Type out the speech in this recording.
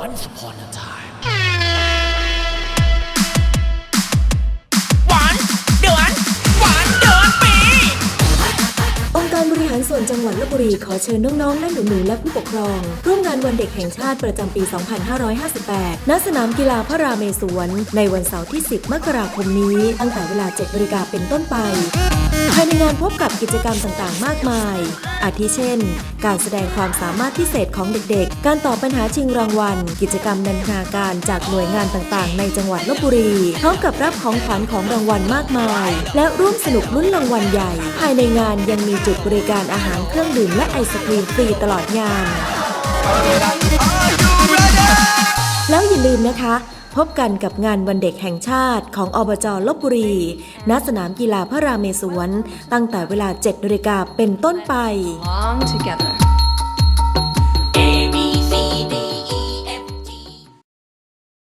Once upon a time องค์การบริหารส่วนจังหวัดลบบุรีขอเชิญน้องๆ และหนูๆและผู้ปกครอง ร่วมงานวันเด็กแห่งชาติประจำปี 2558 ณ สนามกีฬาพระราเมศวร ในวันเสาร์ที่ 10 มกราคมนี้ ตั้งแต่เวลา 7นาฬิกาเป็นต้นไป ภายในงานพบกับกิจกรรมต่างๆ มากมาย อาทิเช่น การแสดงความสามารถพิเศษของเด็กๆ การตอบปัญหาชิงรางวัล กิจกรรมนันทนาการจากหน่วยงานต่างๆ ในจังหวัดลบบุรี พร้อมกับรับของขวัญของรางวัลมากมาย และร่วมสนุกลุ้นรางวัลใหญ่ ภายในงานยังมีจุดบริการอาหารเครื่องดื่มและไอศครีมฟรีตลอดงาน แล้วอย่าลืมนะคะ พบกันกับงานวันเด็กแห่งชาติของอบจลบบุรี ณ สนามกีฬาพระราเมศวร ตั้งแต่เวลา 7นาฬิกาเป็นต้นไป Long together.